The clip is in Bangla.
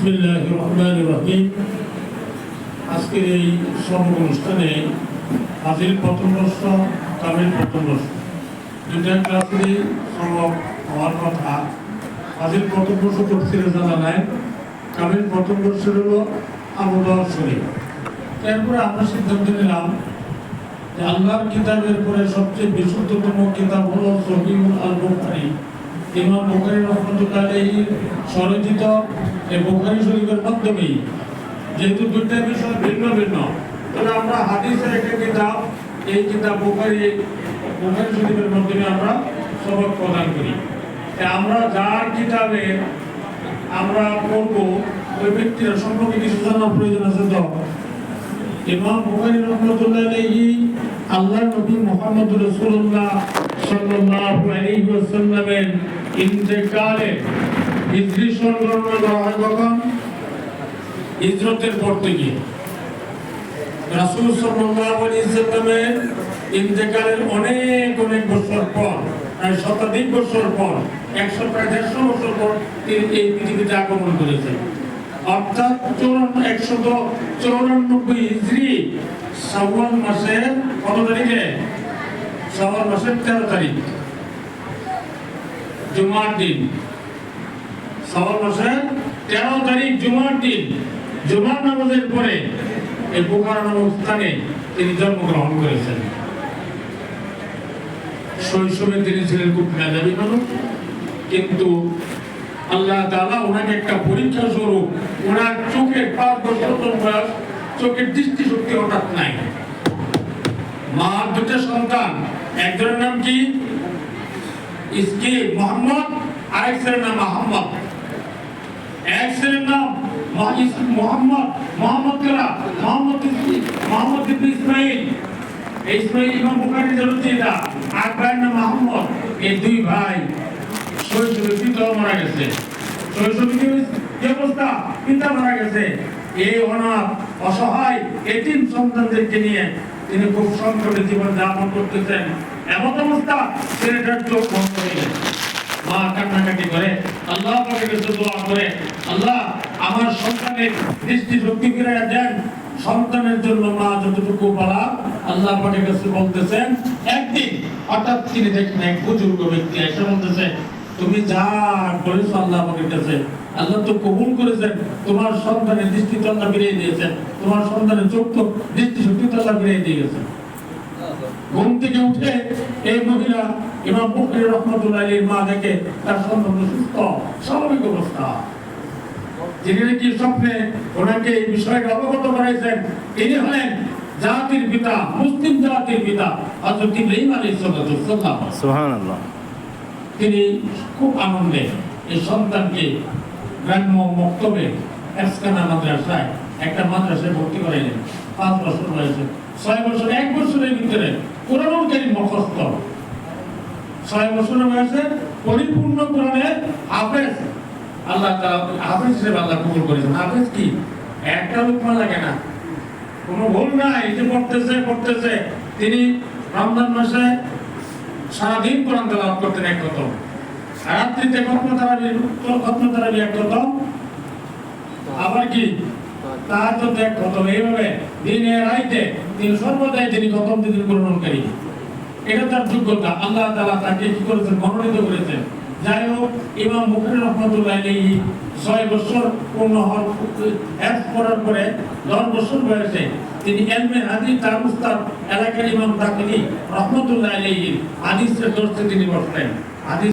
বিসমিল্লাহ রহমান রহিম আজকের এই সব অনুষ্ঠানে হাজির প্রথম বর্ষ কামিল প্রথম বর্ষ দুটা ক্লাসেরই সম্ভব হওয়ার কথা। হাজির প্রথম বর্ষ তফসিলে জানা নাই। কামিল প্রথম বর্ষের হলো আবুদার শরীফ। এরপরে আমরা সিদ্ধান্ত নিলাম যে আল্লাহর কিতাবের পরে সবচেয়ে বিশুদ্ধতম কিতাব হলো সহিহুল আল বুখারী ইমাম বুখারী রহমতুল্লাহ স্বরচিত এই বুখারী শরীফের মাধ্যমেই। যেহেতু দুইটা বিষয় ভিন্ন ভিন্ন তবে আমরা হাদিসের একটা কিতাব, এই কিতাব বুখারী বুখারী শরীফের মাধ্যমে আমরা সবক প্রদান করি। আমরা যার কিতাবে আমরা পড়ব, ওই ব্যক্তির সম্পর্কে কিছু জানার প্রয়োজন আছে তো? ইমাম বুখারী রহমাতুল্লাহ আলাইহি আল্লাহর নবী মুহাম্মদ রাসূলুল্লাহ সাল্লাল্লাহু আলাইহি ওয়াসাল্লামের হিজরি হয় কখন হিজরতের পর থেকে রাসূল সাল্লাল্লাহু অনেক অনেক বছর পর, প্রায় শতাধিক বছর পর একশো প্রায় দেড়শো বছর পর তিনি এই পৃথিবীতে আগমন করেছেন। অর্থাৎ একশত চৌরানব্বই মাসের কত তারিখে? মাসের তেরো তারিখ। জুমার দিন। মাসের তেরো তারিখ জুমার দিন। জুমার নামাজের পরে এই বোকারা নামক স্থানে তিনি জন্মগ্রহণ করেছেন। শৈশবে তিনি ছিলেন খুব মেধাবী মানুষ, কিন্তু আল্লাহ তাআলা ওনাকে একটা পরীক্ষা স্বরূপ ওনার চোখের বয়স, চোখের দৃষ্টি শক্তি হঠাৎ নাই। মা দুটো সন্তান একজনের নাম কি? ইসকি মোহাম্মদ, আরেক ছেলের নাম নাম মহ- মোহাম্মদ মোহাম্মদ কেরা? মোহাম্মদ মোহাম্মদ ইবনে ইসমাইল। এই ইসমাইল ইমাম বুখারী আর নাম এই দুই ভাই কি হয়েছে? অবস্থা পিতা মারা গেছে। এই অনাথ, অসহায়, এতিম সন্তানদেরকে নিয়ে তিনি খুব সংকটে জীবন যাপন করতেছেন। এমন অবস্থা ছেলেটার চোখ বন্ধ হয়ে মা কান্নাকাটি করে, আল্লাহ দোয়া করে, আল্লাহ আমার সন্তানের দৃষ্টি শক্তি ফিরে দেন। সন্তানের জন্য মা যতটুকু বলা আল্লাহ পাকের কাছে বলতেছেন, একদিন হঠাৎ তিনি দেখেন এক বুজুর্গ ব্যক্তি এসে বলতেছে তুমি যা করেছ আল্লাহ পাকের কাছে আল্লাহ তো কবুল করেছেন। তোমার সন্তানের দৃষ্টি তো আল্লাহ ফিরিয়ে দিয়েছেন। তোমার সন্তানের চোখ তো দৃষ্টি শক্তি আল্লাহ ফিরিয়ে দিয়ে গেছেন ঘুম থেকে উঠে এই মহিলা ইমাম বুখারী রহমাতুল্লাহ আলাইহির মা দেখে তার সন্তান সুস্থ স্বাভাবিক অবস্থা। যিনি নাকি স্বপ্নে ওনাকে এই বিষয়টা অবগত করাইছেন, তিনি হলেন জাতির পিতা, মুসলিম জাতির পিতা, হযরত ইব্রাহিম আলাইহিস সালাম। সুবহানাল্লাহ। তিনি খুব আনন্দে এই সন্তানকে গ্রাম্য মক্তবে এসকানা মাদ্রাসায় একটা মাদ্রাসায় ভর্তি করাইলেন। পাঁচ বছর বয়সে। ছয় বছর, এক বছরের ভিতরে কোরআনুল কারীম মুখস্থ। ছয় বছরের বয়সে পরিপূর্ণ কোরআনের হাফেজ। আল্লাহ হাফেজ হিসেবে আল্লাহ কবুল করেছেন। হাফেজ কি? একটা লোকমা লাগে না। কোনো ভুল নাই, যে পড়তেছে পড়তেছে। তিনি রমজান মাসে সারাদিন কোরআন তেলাওয়াত করতেন এক কত রাত্রিতে খতম তারাবি খতম তারাবি এক কত আবার কি? তার তো দেখ খতম এইভাবে দিনে, রাইতে তিনি সর্বদাই তিনি খতম দিতেন গ্রহণকারী এটা তার যোগ্যতা। আল্লাহ তালা তাকে কি করেছেন? মনোনীত করেছেন। যাই হোক, ইমাম মুখের রহমতুল্লাহ আলাইহি ছয় বছর পূর্ণ হওয়ার পড়ার পরে দশ বছর বয়সে তিনি এলমে হাদিস তার উস্তাদ এলাকার ইমাম তাকে রহমতুল্লাহ আলী হাদিসের দর্শে তিনি বসলেন। হাদিস